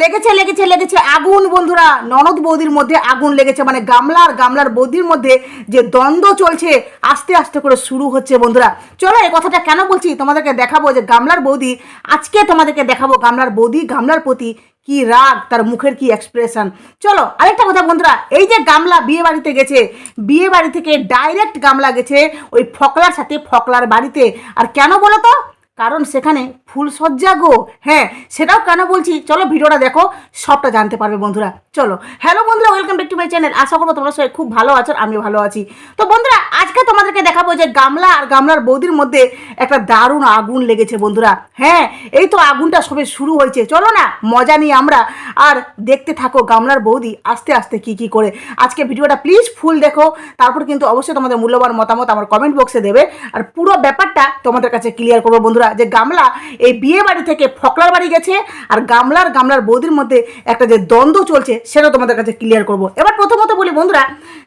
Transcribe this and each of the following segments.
লেগেছে লেগেছে লেগেছে। আগুন বন্ধুরা, ননদ বৌদির মধ্যে আগুন লেগেছে। মানে গামলা আর গামলার বৌদির মধ্যে যে দ্বন্দ্ব চলছে, আস্তে আস্তে করে শুরু হচ্ছে বন্ধুরা। চলো এই কথাটা কেন বলছি? তোমাদেরকে দেখাবো যে গামলার বৌদি, আজকে তোমাদেরকে দেখাবো গামলার বৌদি, গামলার প্রতি কি রাগ, তার মুখের কি এক্সপ্রেশন চলো, আরেকটা কথা বন্ধুরা, এই যে গামলা বিয়ে বাড়িতে গেছে, বিয়ে বাড়ি থেকে ডাইরেক্ট গামলা গেছে ওই ফকলার সাথে, ফকলার বাড়িতে। আর কেন বলো তো? কারণ সেখানে ফুলসজ্জা গো। হ্যাঁ সেটাও কেন বলছি? চলো ভিডিওটা দেখো, সবটা জানতে পারবে বন্ধুরা। চলো। হ্যালো বন্ধুরা welcome back to my channel আশা করব তোমরা সবাই খুব ভালো আছো, আমিও ভালো আছি। তো বন্ধুরা, আজকে তোমাদেরকে দেখাবো যে গামলা আর গামলার বৌদির মধ্যে একটা দারুণ আগুন লেগেছে বন্ধুরা। হ্যাঁ এই তো আগুনটা সবে শুরু হয়েছে। চলো না, মজা নিয়ে আমরা। আর দেখতে থাকো গামলার বৌদি আস্তে আস্তে কি কি করে। আজকে ভিডিওটা প্লিজ ফুল দেখো। তারপর কিন্তু অবশ্যই তোমাদের মূল্যবান মতামত আমার কমেন্ট বক্সে দেবে। আর পুরো ব্যাপারটা তোমাদের কাছে ক্লিয়ার করব বন্ধুরা। যে গামলা এই বিয়ে বাড়ি থেকে ফকলার বাড়ি গেছে, আর গামলার গামলার বৌদির মধ্যে একটা যে দ্বন্দ্ব চলছে সেটা তোমাদের কাছে ক্লিয়ার করব। এবার প্রথমত বলি বন্ধুরা,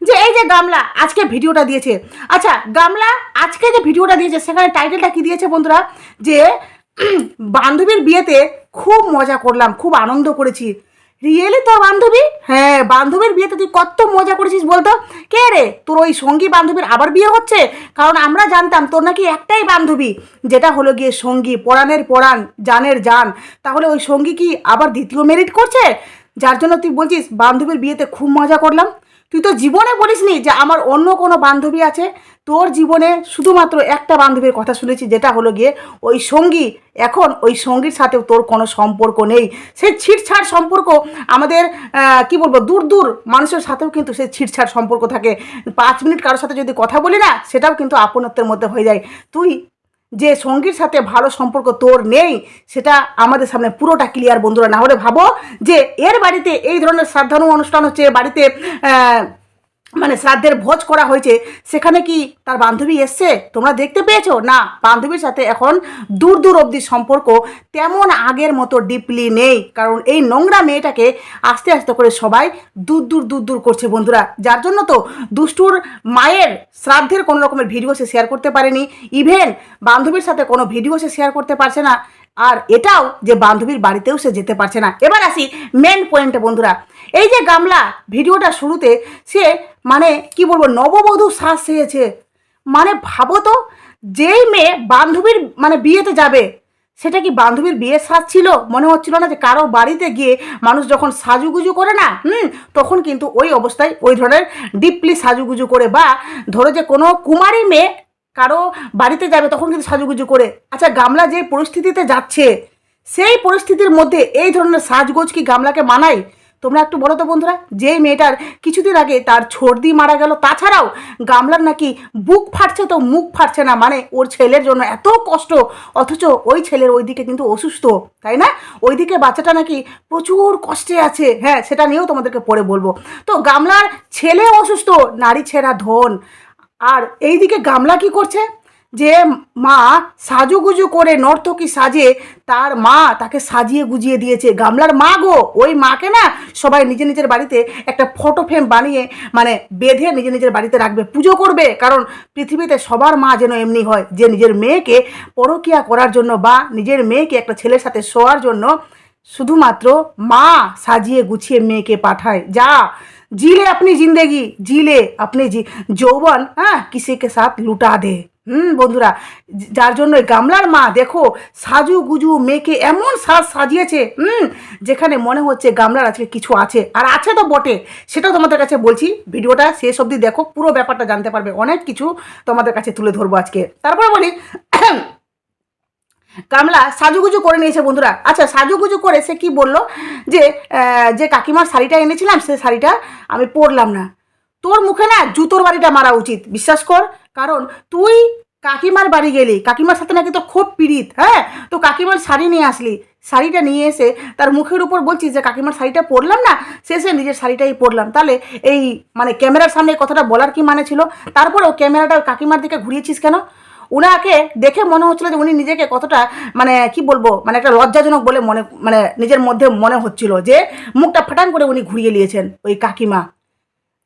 যে এই যে গামলা আজকে ভিডিওটা দিয়েছে। আচ্ছা গামলা আজকে যে ভিডিওটা দিয়েছে, সেখানে টাইটেলটা কি দিয়েছে বন্ধুরা? যে, বান্ধবীর বিয়েতে খুব মজা করলাম, খুব আনন্দ করেছি। রিয়েলি তোর বান্ধবী? হ্যাঁ বান্ধবীর বিয়েতে তুই কত মজা করেছিস বলতো? কে রে? তোর ওই সঙ্গী বান্ধবীর আবার বিয়ে হচ্ছে? কারণ আমরা জানতাম তোর নাকি একটাই বান্ধবী, যেটা হলো গিয়ে সঙ্গী, পরাণের পরাণ, জানের জান। তাহলে ওই সঙ্গী কি আবার দ্বিতীয় মেরিট করছে? যার জন্য তুই বলছিস, বান্ধবীর বিয়েতে খুব মজা করলাম। তুই তো জীবনে বলিসনি যে আমার অন্য কোনো বান্ধবী আছে? তোর জীবনে শুধুমাত্র একটা বান্ধবীর কথা শুনেছি, যেটা হলো গিয়ে ওই সঙ্গী। এখন ওই সঙ্গীর সাথেও তোর কোনো সম্পর্ক নেই। সে ছিটছাট সম্পর্ক আমাদের কি বলব, দূর দূর মানুষের সাথেও কিন্তু সে ছিটছাট সম্পর্ক থাকে। পাঁচ মিনিট কারোর সাথে যদি কথা বলি না, সেটাও কিন্তু আপনত্বের মধ্যে হয়ে যায়। তুই যে সঙ্গীর সাথে ভালো সম্পর্ক তোর নেই, সেটা আমাদের সামনে পুরোটা ক্লিয়ার বন্ধুরা। না হলে ভাবো যে এর বাড়িতে এই ধরনের শ্রাদ্ধানু অনুষ্ঠান হচ্ছে বাড়িতে মানে শ্রাদ্ধের ভোজ করা হয়েছে, সেখানে কি তার বান্ধবী এসছে? তোমরা দেখতে পেয়েছ? না, বান্ধবীর সাথে এখন দূর দূর অবধি সম্পর্ক তেমন আগের মতো ডিপলি নেই, কারণ এই নোংরা মেয়েটাকে আস্তে আস্তে করে সবাই দূর দূর দূর দূর করছে বন্ধুরা। যার জন্য তো দুষ্টুর মায়ের শ্রাদ্ধের কোনো রকমের ভিডিও সে শেয়ার করতে পারেনি। ইভেন বান্ধবীর সাথে কোনো ভিডিও সে শেয়ার করতে পারছে না। আর এটাও যে বান্ধবীর বাড়িতেও সে যেতে পারছে না। এবার আসি মেন পয়েন্টে বন্ধুরা। এই যে গামলা, ভিডিওটা শুরুতে সে মানে কি বলব, নববধূ শ্বাস সেয়েছে মানে ভাবো তো, যেই মেয়ে বান্ধবীর মানে বিয়েতে যাবে, সেটা কি বান্ধবীর বিয়ের সাজ ছিল? মনে হচ্ছিল না যে কারও বাড়িতে গিয়ে মানুষ যখন সাজুগুজু করে না, হুম, তখন কিন্তু ওই অবস্থায় ওই ধরনের ডিপলি সাজুগুজু করে বা ধরো যে কোনো কুমারী মেয়ে কারও বাড়িতে যাবে তখন কিন্তু সাজুগুজু করে। আচ্ছা গামলা যে পরিস্থিতিতে যাচ্ছে, সেই পরিস্থিতির মধ্যে এই ধরনের সাজগোজ কি গামলাকে মানায়? তোমরা একটু বলো তো বন্ধুরা, যেই মেয়েটার কিছুদিন আগে তার ছর্দি মারা গেল, তাছাড়াও গামলার নাকি বুক ফাটছে তো মুখ ফাটছে না মানে ওর ছেলের জন্য এত কষ্ট, অথচ ওই ছেলের ওইদিকে কিন্তু অসুস্থ, তাই না? ওইদিকে বাচ্চাটা নাকি প্রচুর কষ্টে আছে। হ্যাঁ সেটা নিয়েও তোমাদেরকে পরে বলব। তো গামলার ছেলে অসুস্থ, নারী ছেঁড়া ধন। আর এইদিকে গামলা কি করছে? যে মা সাজুগুজু করে নর্তকী সাজে তার মা তাকে সাজিয়ে গুজিয়ে দিয়েছে। গামলার মা গো, ওই মাকে না সবাই নিজের নিজের বাড়িতে একটা ফটো ফ্রেম বানিয়ে মানে বেঁধে নিজের নিজের বাড়িতে রাখবে, পুজো করবে। কারণ পৃথিবীতে সবার মা যেন এমনি হয়, যে নিজের মেয়েকে পরকিয়া করার জন্য বা নিজের মেয়েকে একটা ছেলের সাথে শোয়ার জন্য শুধুমাত্র মা সাজিয়ে গুছিয়ে মেয়েকে পাঠায়। যা জিলে আপনি জিंदगी জিলে আপনি যৌবন হ্যাঁ কিসি সাথ লুটা দে হুম বন্ধুরা যার জন্য গামলার মা দেখো সাজু গুজু মেয়েকে এমন সাজ সাজিয়েছে হুম যেখানে মনে হচ্ছে গামলার আজকে কিছু আছে আর আছে তো বটে সেটাও তোমাদের কাছে বলছি ভিডিওটা শেষ অবধি দেখো পুরো ব্যাপারটা জানতে পারবে অনেক কিছু তোমাদের কাছে তুলে ধরবো আজকে তারপরে বলি কামলা সাজুগুজু করে নিয়েছে বন্ধুরা। আচ্ছা সাজুগুজু করে সে কি বলল? যে যে কাকিমার শাড়িটা এনেছিলাম, সে শাড়িটা আমি পরলাম না। তোর মুখে না জুতোর বাড়িটা মারা উচিত, বিশ্বাস কর। কারণ তুই কাকিমার বাড়ি গেলি, কাকিমার সাথে নাকি তো খুব পীড়িত হ্যাঁ? তো কাকিমার শাড়ি নিয়ে আসলি, শাড়িটা নিয়ে এসে তার মুখের উপর বলছিস যে কাকিমার শাড়িটা পরলাম না শেষে নিজের শাড়িটাই পরলাম। তাহলে এই মানে ক্যামেরার সামনে কথাটা বলার কি মানে ছিল? তারপরেও ক্যামেরাটা কাকিমার দিকে ঘুরিয়েছিস কেন? উনাকে দেখে মনে হচ্ছিল যে উনি নিজেকে কতটা মানে কি বলব মানে একটা লজ্জাজনক বলে মনে মানে নিজের মধ্যে মনে হচ্ছিল যে মুখটা ফাটান করে উনি ঘুরিয়ে নিয়েছেন ওই কাকিমা।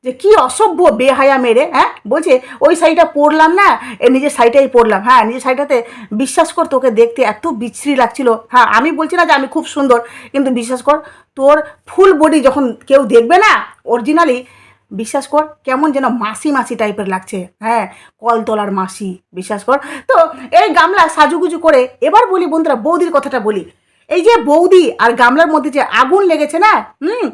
যে কি অসভ্য বেহায়া মেরে হ্যাঁ? বলছে, ওই শাড়িটা পরলাম না, এ নিজের শাড়িটাই পরলাম। হ্যাঁ নিজের শাড়িটাতে বিশ্বাস কর, তোকে দেখতে এত বিচ্ছিরি লাগছিল। হ্যাঁ আমি বলছি না যে আমি খুব সুন্দর, কিন্তু বিশ্বাস কর, তোর ফুল বডি যখন কেউ দেখবে না অরিজিনালি বিশ্বাস কর, কেমন যেন মাসি মাসি টাইপের লাগছে। হ্যাঁ কলতলার মাসি, বিশ্বাস কর। তো এই গামলা সাজুগুজু করে এবার বলি বন্ধুরা, বৌদির কথাটা বলি। এই যে বৌদি আর গামলার মধ্যে যে আগুন লেগেছে না, হুম,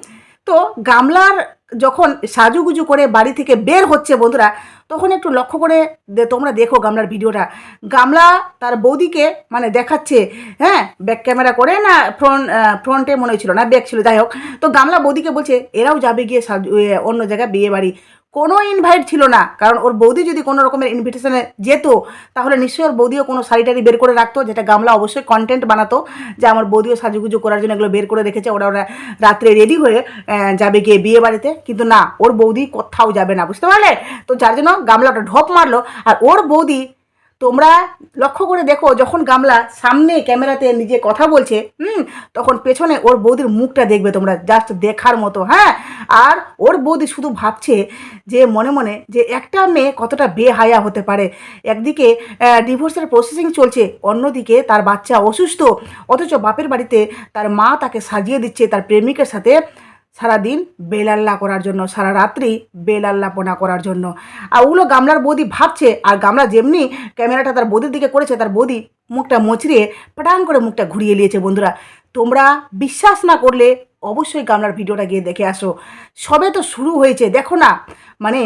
তো গামলার যখন সাজুগুজু করে বাড়ি থেকে বের হচ্ছে বন্ধুরা, তখন একটু লক্ষ্য করে তোমরা দেখো গামলার ভিডিওটা। গামলা তার বৌদিকে মানে দেখাচ্ছে হ্যাঁ ব্যাক ক্যামেরা করে না ফ্রন্ট ফ্রন্টে মনে হয়েছিল, না ব্যাক ছিল, যাই হোক। তো গামলা বৌদিকে বলছে, এরাও যাবে গিয়ে সাজু- অন্য জায়গায় বিয়ে বাড়ি কোনো ইনভাইট ছিল না। কারণ ওর বৌদি যদি কোনো রকমের ইনভিটেশনে যেত, তাহলে নিশ্চয়ই ওর বৌদিও কোনো শাড়িটারি বের করে রাখতো, যেটা গামলা অবশ্যই কন্টেন্ট বানাতো, যে আমার বৌদিও সাজুগুজু করার জন্য এগুলো বের করে রেখেছে, ওরা ওরা রাত্রে রেডি হয়ে যাবে গিয়ে বিয়ে বাড়িতে। কিন্তু না, ওর বৌদি কোথাও যাবে না, বুঝতে পারলে? তো যার জন্য গামলাটা ঢপ মারলো, আর ওর বৌদি তোমরা লক্ষ্য করে দেখো, যখন গামলা সামনে ক্যামেরাতে নিজে কথা বলছে, হুম, তখন পেছনে ওর বৌদির মুখটা দেখবে তোমরা জাস্ট দেখার মতো হ্যাঁ? আর ওর বৌদি শুধু ভাবছে যে, মনে মনে যে, একটা মেয়ে কতটা বেহায়া হতে পারে। একদিকে ডিভোর্সের প্রসেসিং চলছে, অন্যদিকে তার বাচ্চা অসুস্থ, অথচ বাপের বাড়িতে তার মা তাকে সাজিয়ে দিচ্ছে, তার প্রেমিকের সাথে সারাদিন বেলাল্লা করার জন্য, সারা রাত্রি বেলাল্লাপনা করার জন্য। আর ওগুলো গামলার বৌদি ভাবছে, আর গামলা যেমনি ক্যামেরাটা তার বৌদির দিকে করেছে, তার বৌদি মুখটা মুচড়িয়ে পাটাং করে মুখটা ঘুরিয়ে নিয়েছে, বন্ধুরা। তোমরা বিশ্বাস না করলে অবশ্যই গামলার ভিডিওটা গিয়ে দেখে আসো। সবে তো শুরু হয়েছে, দেখো না। মানে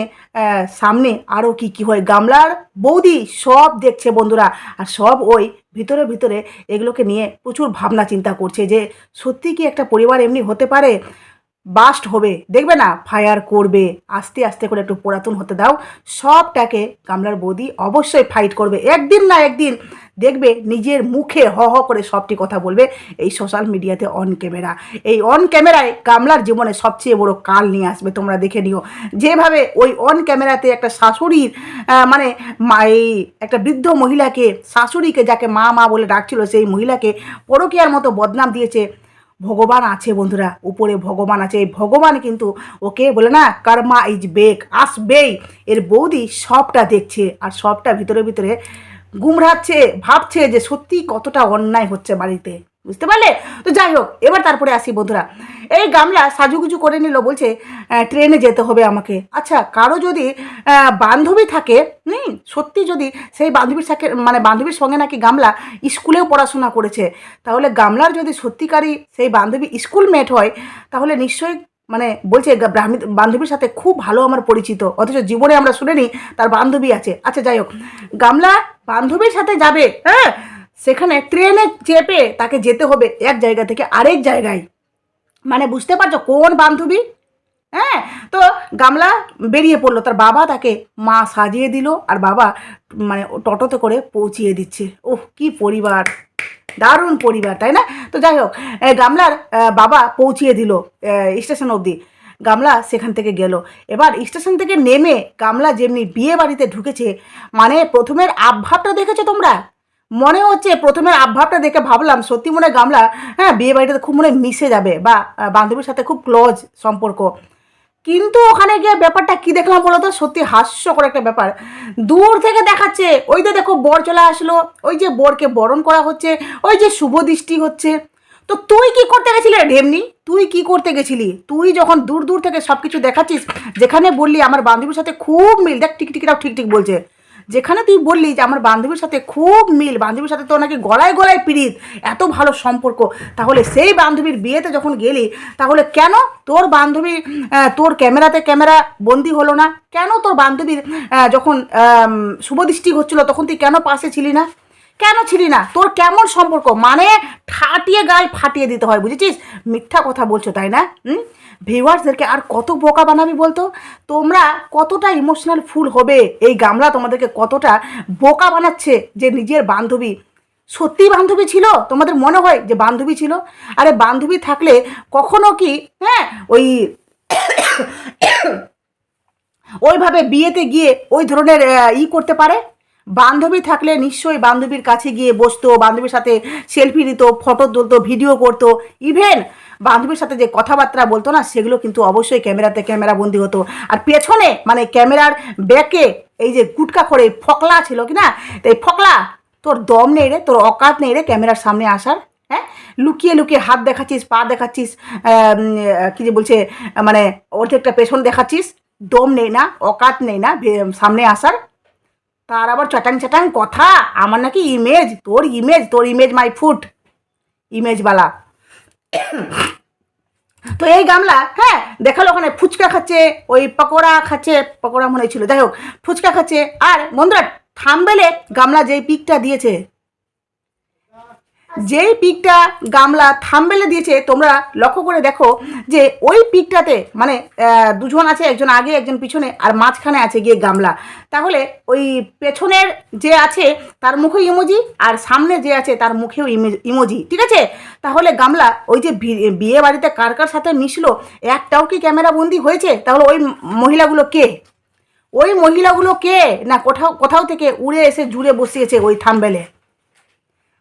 সামনে আরও কি কি হয়? গামলার বৌদি সব দেখছে, বন্ধুরা। আর সব ওই ভিতরে ভিতরে এগুলোকে নিয়ে প্রচুর ভাবনা চিন্তা করছে যে সত্যি কি একটা পরিবার এমনি হতে পারে? বাস্ট হবে। দেখবে না, ফায়ার করবে। আস্তে আস্তে করে একটু পুরাতন হতে দাও। সবটাকে গামলার বৌদি অবশ্যই ফাইট করবে। একদিন না একদিন। দেখবে নিজের মুখে হ হ করে সবটি কথা বলবে এই সোশ্যাল মিডিয়াতে অন ক্যামেরা এই অন ক্যামেরায় গামলার জীবনে সবচেয়ে বড় কাল নিয়ে আসবে, তোমরা দেখে নিও। যেভাবে ওই অন ক্যামেরাতে একটা শাশুড়ির মানে এই একটা বৃদ্ধ মহিলাকে, শাশুড়িকে যাকে মা মা বলে ডাকছিল, সেই মহিলাকে পরকীয়ার মতো বদনাম দিয়েছে। ভগবান আছে বন্ধুরা, উপরে ভগবান আছে। এই ভগবান কিন্তু ওকে বলে না, কর্মা ইজ বেক, আসবেই। এর বৌদি সবটা দেখছে আর সবটা ভিতরে ভিতরে গুমরাচ্ছে ভাবছে যে সত্যি কতটা অন্যায় হচ্ছে বাড়িতে। বুঝতে পারলে? তো যাই হোক, এবার তারপরে আসি বন্ধুরা। এই গামলা সাজুগুজু করে নিল, বলছে ট্রেনে যেতে হবে আমাকে। আচ্ছা কারও যদি বান্ধবী থাকে, হুম, সত্যি যদি সেই বান্ধবীর সাথে মানে বান্ধবীর সঙ্গে নাকি গামলা স্কুলেও পড়াশোনা করেছে, তাহলে গামলার যদি সত্যিকারই সেই বান্ধবী স্কুল মেট হয়, তাহলে নিশ্চয়ই মানে বলছে ব্রাহ্মী- বান্ধবীর সাথে খুব ভালো আমার পরিচিত, অথচ জীবনে আমরা শুনিনি তার বান্ধবী আছে। আচ্ছা যাই হোক, গামলা বান্ধবীর সাথে যাবে হ্যাঁ? সেখানে ট্রেনে চেপে তাকে যেতে হবে এক জায়গা থেকে আরেক জায়গায়। মানে বুঝতে পারছ কোন বান্ধবী? হ্যাঁ তো গামলা বেরিয়ে পড়ল, তার বাবা তাকে মা সাজিয়ে দিল আর বাবা মানে টোটোতে করে পৌঁছিয়ে দিচ্ছে। ওহ, কি পরিবার! দারুণ পরিবার, তাই না? তো যাই হোক গামলার বাবা পৌঁছিয়ে দিল স্টেশন অবধি। গামলা সেখান থেকে গেল। এবার স্টেশন থেকে নেমে গামলা যেমনি বিয়ে বাড়িতে ঢুকেছে মানে প্রথমের আবভাবটা দেখেছ তোমরা? মনে হচ্ছে প্রথমে আবভাবটা দেখে ভাবলাম, সত্যি মনে গামলা হ্যাঁ বিয়ে বাড়িটাতে খুব মনে মিশে যাবে বা বান্ধবীর সাথে খুব ক্লোজ সম্পর্ক। কিন্তু ওখানে গিয়ে ব্যাপারটা কি দেখলাম বলো তো সত্যি হাস্যকর একটা ব্যাপার। দূর থেকে দেখাচ্ছে, ওই যে দেখো বর চলে আসলো, ওই যে বরকে বরণ করা হচ্ছে, ওই যে শুভ দৃষ্টি হচ্ছে। তো তুই কি করতে গেছিলি ঢেমনি? তুই কি করতে গেছিলি? তুই যখন দূর দূর থেকে সব কিছু দেখাচ্ছিস, যেখানে বললি আমার বান্ধবীর সাথে খুব মিল, দেখ টিকটিকিরাও ঠিক ঠিক বলছে। যেখানে তুই বললি যে আমার বান্ধবীর সাথে খুব মিল, বান্ধবীর সাথে তো নাকি গলায় গলায় পীড়িত, এত ভালো সম্পর্ক, তাহলে সেই বান্ধবীর বিয়েতে যখন গেলি, তাহলে কেন তোর বান্ধবী তোর ক্যামেরাতে ক্যামেরা বন্দি হলো না? কেন তোর বান্ধবীর যখন শুভদৃষ্টি হচ্ছিল, তখন তুই কেন পাশে ছিলি না? কেন ছিলি না? তোর কেমন সম্পর্ক? মানে ঠাটিয়ে গাল ফাটিয়ে দিতে হয়, বুঝেছিস? মিথ্যা কথা বলছো, তাই না? হুম? ভিউয়ার্সদেরকে আর কত বোকা বানাবি বলতো? তোমরা কতটা ইমোশনাল ফুল হবে? এই গামলা তোমাদেরকে কতটা বোকা বানাচ্ছে যে নিজের বান্ধবী? সত্যি বান্ধবী ছিল? তোমাদের মনে হয় যে বান্ধবী ছিল? আরে বান্ধবী থাকলে কখনো কি হ্যাঁ? ওই ওইভাবে বিয়েতে গিয়ে ওই ধরনের ই করতে পারে? বান্ধবী থাকলে নিশ্চয়ই বান্ধবীর কাছে গিয়ে বসতো, বান্ধবীর সাথে সেলফি নিত ফটো তুলতো ভিডিও করতো। ইভেন বান্ধবীর সাথে যে কথাবার্তা বলতো না, সেগুলো কিন্তু অবশ্যই ক্যামেরাতে ক্যামেরা বন্দি হতো। আর পেছনে মানে ক্যামেরার ব্যাকে এই যে গুটকা করে ফকলা ছিল কি না, এই ফকলা, তোর দম নেই রে, তোর অকাত নেই রে ক্যামেরার সামনে আসার হ্যাঁ? লুকিয়ে লুকিয়ে হাত দেখাচ্ছিস, পা দেখাচ্ছিস কি যে বলছে মানে অর্ধেকটা পেছন দেখাচ্ছিস, দম নেই না, অকাত নেই না সামনে আসার। তার আবার চটাং চটাং কথা? আমার নাকি ইমেজ তোর ইমেজ তোর ইমেজ মাই ফুট ইমেজওয়ালা তো এই গামলা হ্যাঁ দেখাল ওখানে, ফুচকা খাচ্ছে, ওই পকোড়া খাচ্ছে, পকোড়া মনে ছিল। যাই হোক, ফুচকা খাচ্ছে, আর বন্ধুরা থামবেলে গামলা যেই পিকটা দিয়েছে যেই পিকটা গামলা থামবেলে দিয়েছে, তোমরা লক্ষ্য করে দেখো যে ওই পিকটাতে মানে দুজন আছে, একজন আগে, একজন পিছনে, আর মাঝখানে আছে গিয়ে গামলা। তাহলে ওই পেছনের যে আছে তার মুখে ইমোজি, আর সামনে যে আছে তার মুখেও ইমোজি, ঠিক আছে? তাহলে গামলা, ওই যে বিয়ে বাড়িতে কার কার সাথে মিশলো, একটাও কি ক্যামেরা বন্দি হয়েছে? তাহলে ওই মহিলাগুলো কে? ওই মহিলাগুলো কে? না, কোথাও কোথাও থেকে উড়ে এসে জুড়ে বসিয়েছে ওই থামবেলে?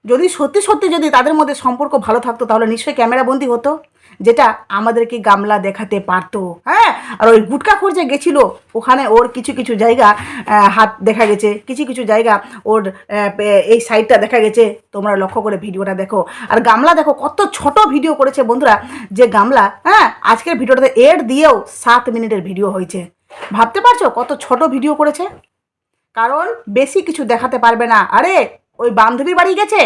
যদি সত্যি সত্যি যদি তাদের মধ্যে সম্পর্ক ভালো থাকতো, তাহলে নিশ্চয়ই ক্যামেরা বন্দি হতো, যেটা আমাদেরকে গামলা দেখাতে পারতো। হ্যাঁ? আর ওই গুটকা খোর যে গেছিল, ওখানে ওর কিছু কিছু জায়গা হাত দেখা গেছে, কিছু কিছু জায়গা ওর এই সাইডটা দেখা গেছে। তোমরা লক্ষ্য করে ভিডিওটা দেখো। আর গামলা দেখো, কত ছোট ভিডিও করেছে বন্ধুরা, যে গামলা হ্যাঁ? আজকের ভিডিওটাতে এড দিয়েও সাত মিনিটের ভিডিও হয়েছে। ভাবতে পারছ কত ছোট ভিডিও করেছে? কারণ বেশি কিছু দেখাতে পারবে না। আরে ওই বান্ধবী বাড়ি গেছে?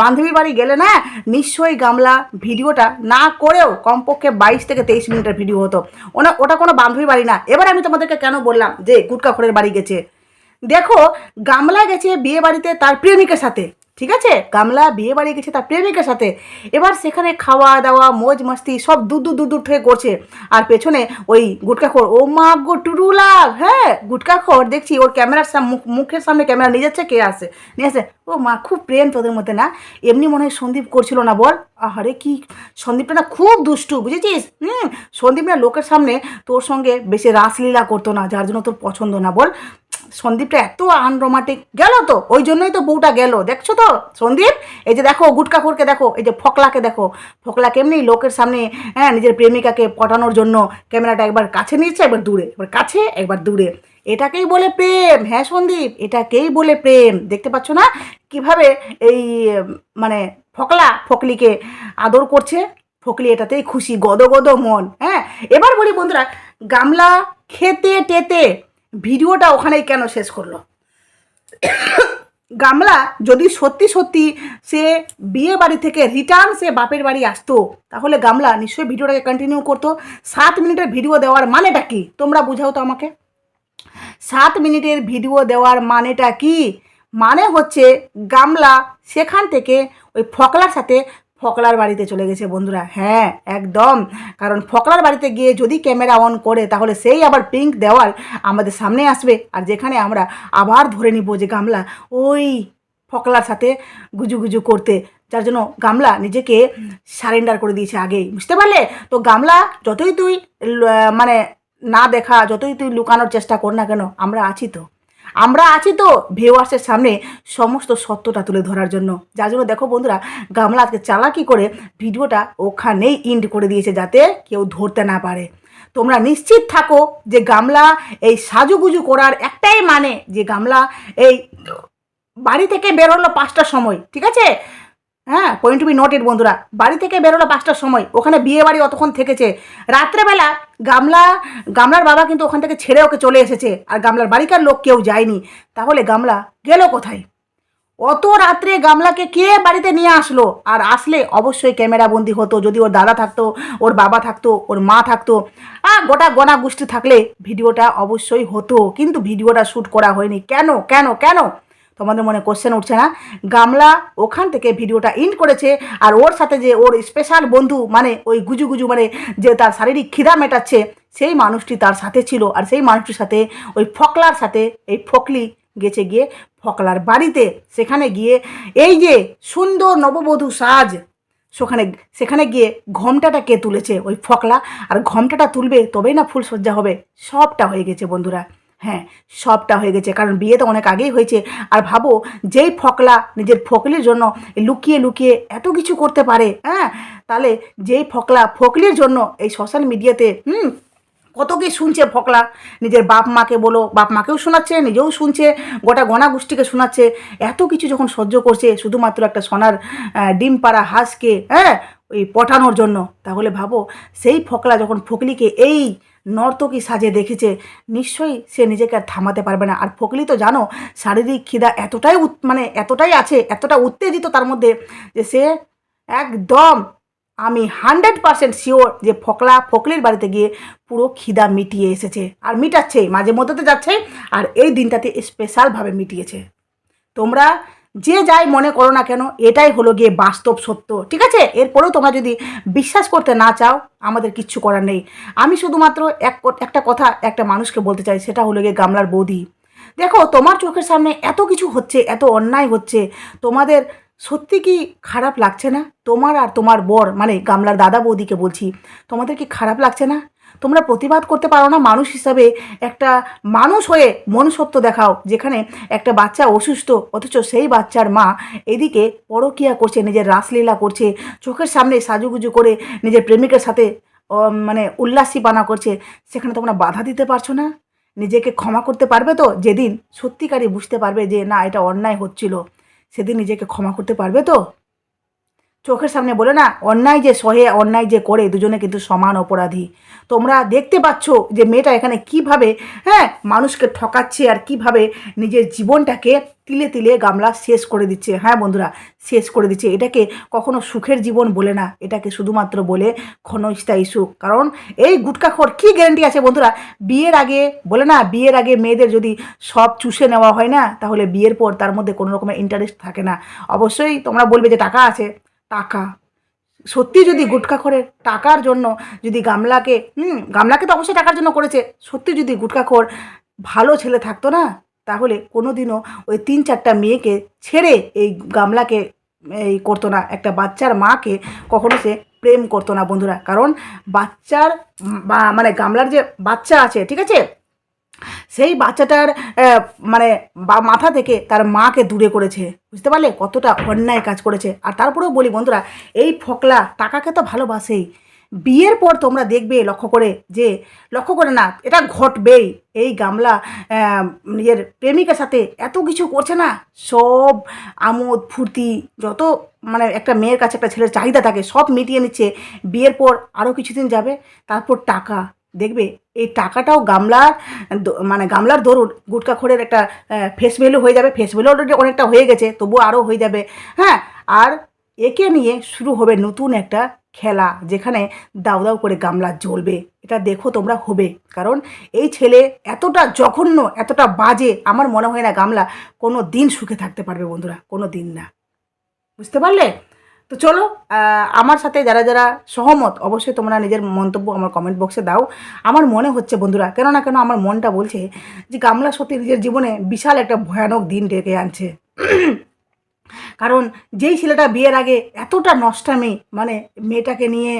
বান্ধবী বাড়ি গেলে না নিশ্চয়ই গামলা ভিডিওটা না করেও কমপক্ষে বাইশ থেকে তেইশ মিনিটের ভিডিও হতো। ওনা, ওটা কোনো বান্ধবী বাড়ি না। এবার আমি তোমাদেরকে কেন বললাম যে গুটকা খোরের বাড়ি গেছে? দেখো, গামলা গেছে বিয়ে বাড়িতে তার প্রেমিকের সাথে। ঠিক আছে? গামলা, বিয়ে বাড়ি গেছে তার প্রেমিকের সাথে। এবার সেখানে খাওয়া, দাওয়া, মোজ, মাস্তি সব দূর দূর দূর দূর থেকে করছে আর পেছনে ওই গুটকাখোর ও মা গো টুরুলাভ হ্যাঁ গুটকাখোর দেখছি ওর ক্যামেরার মুখের সামনে ক্যামেরা নিয়ে যাচ্ছে, কে আসে? নিয়ে আসে। ও মা, খুব প্রেম তোদের মধ্যে না? এমনি মনে হয় সন্দীপ করছিল না বল? আহারে, কি? সন্দীপটা না খুব দুষ্টু, বুঝেছিস? হুম, সন্দীপ না লোকের সামনে তোর সঙ্গে বেশি রাসলীলা করতো না, যার জন্য তোর পছন্দ না বল? সন্দীপটা এত আনরোমান্টিক গেল তো? ওই জন্যই তো বউটা গেল। দেখছ তো? সন্দীপ, এই যে দেখো গুটকাখোরকে দেখো, এই যে ফকলাকে দেখো। ফকলা কেমনি লোকের সামনে হ্যাঁ নিজের প্রেমিকাকে পটানোর জন্য ক্যামেরাটা একবার কাছে নিচ্ছে একবার দূরে। একবার কাছে, একবার দূরে। এটাকেই বলে প্রেম। হ্যাঁ সন্দীপ? এটাকেই বলে প্রেম। দেখতে পাচ্ছ না? কীভাবে এই মানে ফকলা ফকলিকে আদর করছে? ফকলি এটাতেই খুশি গদ গদ মন। হ্যাঁ এবার বলি বন্ধুরা, গামলা খেতে টেতে ভিডিওটা ওখানেই কেন শেষ করল? গামলা, যদি সত্যি সত্যি সে বিয়ে বাড়ি থেকে রিটার্ন সে বাপের বাড়ি আসতো, তাহলে গামলা নিশ্চয়ই ভিডিওটাকে কন্টিনিউ করতো। সাত মিনিটের ভিডিও দেওয়ার মানেটা কি? তোমরা বুঝাও তো আমাকে। সাত মিনিটের ভিডিও দেওয়ার মানেটা কি? মানে হচ্ছে গামলা সেখান থেকে ওই ফকলার সাথে ফকলার বাড়িতে চলে গেছে বন্ধুরা। হ্যাঁ একদম। কারণ ফকলার বাড়িতে গিয়ে যদি ক্যামেরা অন করে, তাহলে সেই আবার পিঙ্ক দেওয়াল আমাদের সামনে আসবে। আর যেখানে আমরা আবার ধরে নিব যে গামলা ওই ফকলার সাথে গুজু গুজু করতে। যার জন্য গামলা নিজেকে সারেন্ডার করে দিয়েছে আগেই। বুঝতে পারলে? তো গামলা যতই তুই মানে না দেখা, যতই তুই লুকানোর চেষ্টা কর না কেন, আমরা আছি তো। আমরা আছি তো ভিউয়ার্সের সামনে সমস্ত সত্যটা তুলে ধরার জন্য। যার জন্য দেখো বন্ধুরা, গামলা আজকে চালাকি করে ভিডিওটা ওখানেই ইন্ড করে দিয়েছে যাতে কেউ ধরতে না পারে। তোমরা নিশ্চিত থাকো যে গামলা এই সাজুগুজু করার একটাই মানে যে গামলা এই বাড়ি থেকে বেরোলো পাঁচটার সময়, ঠিক আছে? হ্যাঁ পয়েন্ট টু বি নোটেড বন্ধুরা, বাড়ি থেকে বেরোলো পাঁচটার সময়, ওখানে বিয়ে বাড়ি অতক্ষণ থেকেছে। রাত্রেবেলা গামলা, গামলার বাবা কিন্তু ওখান থেকে ছেড়ে ওকে চলে এসেছে, আর গামলার বাড়িকার লোক কেউ যায়নি। তাহলে গামলা গেল কোথায়? অত রাত্রে গামলাকে কে বাড়িতে নিয়ে আসলো? আর আসলে অবশ্যই ক্যামেরা বন্দি হতো, যদি ওর দাদা থাকতো, ওর বাবা থাকতো, ওর মা থাকতো। আর গোটা গনা গোষ্ঠী থাকলে ভিডিওটা অবশ্যই হতো, কিন্তু ভিডিওটা শ্যুট করা হয়নি। কেন? কেন? কেন? তোমাদের মনে কোশ্চেন উঠছে না? গামলা ওখান থেকে ভিডিওটা ইন্ড করেছে আর ওর সাথে যে ওর স্পেশাল বন্ধু মানে ওই গুজু গুজু মানে যে তার শারীরিক খিদা মেটাচ্ছে, সেই মানুষটি তার সাথে ছিল আর সেই মানুষটির সাথে ওই ফকলার সাথে এই ফকলি গেছে গিয়ে ফকলার বাড়িতে। সেখানে গিয়ে এই যে সুন্দর নববধূ সাজ, সেখানে সেখানে গিয়ে ঘমটাটা কে তুলেছে? ওই ফকলা। আর ঘমটাটা তুলবে তবেই না ফুলসজ্জা হবে। সবটা হয়ে গেছে বন্ধুরা। হ্যাঁ সবটা হয়ে গেছে। কারণ বিয়ে তো অনেক আগেই হয়েছে। আর ভাবো, যেই ফকলা নিজের ফকলির জন্য লুকিয়ে লুকিয়ে এত কিছু করতে পারে হ্যাঁ তাহলে যেই ফকলা ফকলির জন্য এই সোশ্যাল মিডিয়াতে হুম, কত কি শুনছে ফকলা? নিজের বাপ মাকে বলো, বাপ মাকেও শোনাচ্ছে, নিজেও শুনছে, গোটা গণা গোষ্ঠীকে শোনাচ্ছে। এত কিছু যখন সহ্য করছে, শুধুমাত্র একটা সোনার ডিম পাড়া হাঁসকে হ্যাঁ ওই পটানোর জন্য। তাহলে ভাবো, সেই ফকলা যখন ফকলিকে এই নর্তকী সাজে দেখেছে, নিশ্চয়ই সে নিজেকে আর থামাতে পারবে না। আর ফকলি তো জানো, শারীরিক খিদা এতটাই মানে এতটাই আছে, এতটা উত্তেজিত তার মধ্যে যে সে একদম, আমি হান্ড্রেড পার্সেন্ট শিওর যে ফকলা, ফকলির বাড়িতে গিয়ে পুরো খিদা মিটিয়ে এসেছে। আর মিটাচ্ছে মাঝে মধ্যে তো যাচ্ছে আর এই দিনটাতে স্পেশালভাবে মিটিয়েছে। তোমরা যে যাই মনে করো না কেন, এটাই হলো গিয়ে বাস্তব সত্য, ঠিক আছে? এরপরেও তোমরা যদি বিশ্বাস করতে না চাও, আমাদের কিচ্ছু করার নেই। আমি শুধুমাত্র এক একটা কথা একটা মানুষকে বলতে চাই, সেটা হলো গিয়ে গামলার বৌদি। দেখো, তোমার চোখের সামনে এত কিছু হচ্ছে, এত অন্যায় হচ্ছে, তোমাদের সত্যি কি খারাপ লাগছে না? তোমার আর তোমার বর মানে গামলার দাদা বৌদিকে বলছি, তোমাদের কি খারাপ লাগছে না? তোমরা প্রতিবাদ করতে পারো না, মানুষ হিসাবে একটা মানুষ হয়ে মনুষ্যত্ব দেখাও, যেখানে একটা বাচ্চা অসুস্থ, অথচ সেই বাচ্চার মা এদিকে পরকিয়া করছে, নিজের রাসলীলা করছে, চোখের সামনে সাজুগুজু করে নিজের প্রেমিকের সাথে মানে উল্লাসীপানা করছে। সেখানে তোমরা বাধা দিতে পারছ না? নিজেকে ক্ষমা করতে পারবে তো? যেদিন সত্যিকারই বুঝতে পারবে যে না, এটা অন্যায় হচ্ছিল, সেদিন নিজেকে ক্ষমা করতে পারবে তো? চোখের সামনে বলে না, অন্যায় যে সহে, অন্যায় যে করে, দুজনে কিন্তু সমান অপরাধী। তোমরা দেখতে পাচ্ছ যে মেয়েটা এখানে কীভাবে হ্যাঁ মানুষকে ঠকাচ্ছে আর কীভাবে নিজের জীবনটাকে তিলে তিলে গামলা শেষ করে দিচ্ছে। হ্যাঁ বন্ধুরা, শেষ করে দিচ্ছে। এটাকে কখনো সুখের জীবন বলে না। এটাকে শুধুমাত্র বলে ক্ষণস্থায়ী সুখ। কারণ এই গুটকাখোর কী গ্যারেন্টি আছে বন্ধুরা? বিয়ের আগে, বলে না, বিয়ের আগে মেয়েদের যদি সব চুষে নেওয়া হয় না, তাহলে বিয়ের পর তার মধ্যে কোনো রকমের ইন্টারেস্ট থাকে না। অবশ্যই তোমরা বলবে যে টাকা আছে। টাকা। সত্যি যদি গুটখা করে টাকার জন্য যদি গামলাকে, হুম, গামলাকে তো অবশ্যই টাকার জন্য করেছে। সত্যি যদি গুটখাখোর ভালো ছেলে থাকতো না, তাহলে কোনো দিনও ওই তিন চারটা মেয়েকে ছেড়ে এই গামলাকে এই করতো না। একটা বাচ্চার মাকে কখনো সে প্রেম করতো না বন্ধুরা। কারণ বাচ্চার মানে গামলার যে বাচ্চা আছে, ঠিক আছে? সেই বাচ্চাটার মানে মাথা থেকে তার মাকে দূরে করেছে। বুঝতে পারলে? কতটা অন্যায় কাজ করেছে। আর তারপরেও বলি বন্ধুরা, এই ফকলা টাকাকে তো ভালোবাসেই। বিয়ের পর তোমরা দেখবে লক্ষ্য করে যে, লক্ষ্য করে না, এটা ঘটবেই। এই গামলা নিজের প্রেমিকার সাথে এত কিছু করছে না। সব আমোদ, ফুর্তি, যত মানে একটা মেয়ের কাছে একটা ছেলের চাহিদা থাকে, সব মিটিয়ে নিচ্ছে। বিয়ের পর আরও কিছুদিন যাবে, তারপর টাকা। দেখবে, এই টাকাটাও গামলার মানে গামলার দরুন গুটকাখোরের একটা ফেস ভ্যালু হয়ে যাবে। ফেস ভ্যালু অলরেডি অনেকটা হয়ে গেছে, তবুও আরও হয়ে যাবে। হ্যাঁ আর একে নিয়ে শুরু হবে নতুন একটা খেলা, যেখানে দাউ দাউ করে গামলা জ্বলবে। এটা দেখো তোমরা হবে। কারণ এই ছেলে এতটা জঘন্য, এতটা বাজে, আমার মনে হয় না গামলা কোনো দিন সুখে থাকতে পারবে বন্ধুরা, কোনো দিন না। বুঝতে পারলে? তো চলো আমার সাথে যারা যারা সহমত, অবশ্যই তোমরা নিজের মন্তব্য আমার কমেন্ট বক্সে দাও। আমার মনে হচ্ছে বন্ধুরা কেন না কেন আমার মনটা বলছে যে গামলা সত্যি নিজের জীবনে বিশাল একটা ভয়ানক দিন ডেকে আনছে। কারণ যেই ছেলেটা বিয়ের আগে এতটা নষ্টামি মানে মেয়েটাকে নিয়ে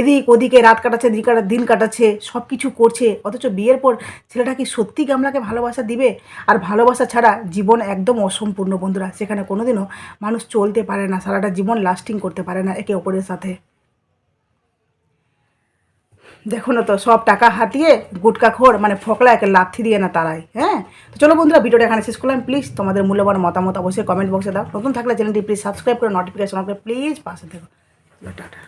এদিক ওদিকে রাত কাটাচ্ছে, দিন কাটা, দিন কাটাচ্ছে সব কিছু করছে, অথচ বিয়ের পর ছেলেটা কি সত্যি গামলাকে ভালোবাসা দিবে? আর ভালোবাসা ছাড়া জীবন একদম অসম্পূর্ণ বন্ধুরা। সেখানে কোনোদিনও মানুষ চলতে পারে না, সারাটা জীবন লাস্টিং করতে পারে না একে অপরের সাথে। দেখো না তো, সব টাকা হাতিয়ে গুটকা খোর মানে ফকলা একে লাথি দিয়ে না তারাই হ্যাঁ? তো চলো বন্ধুরা, ভিডিওটা এখানে শেষ করলাম। প্লিজ তোমাদের মূল্যবান মতামত অবশ্যই কমেন্ট বক্সে দাও। নতুন থাকলে চ্যানেলটি প্লিজ সাবস্ক্রাইব করে নোটিফিকেশন প্লিজ পাশে দেখো টাটা।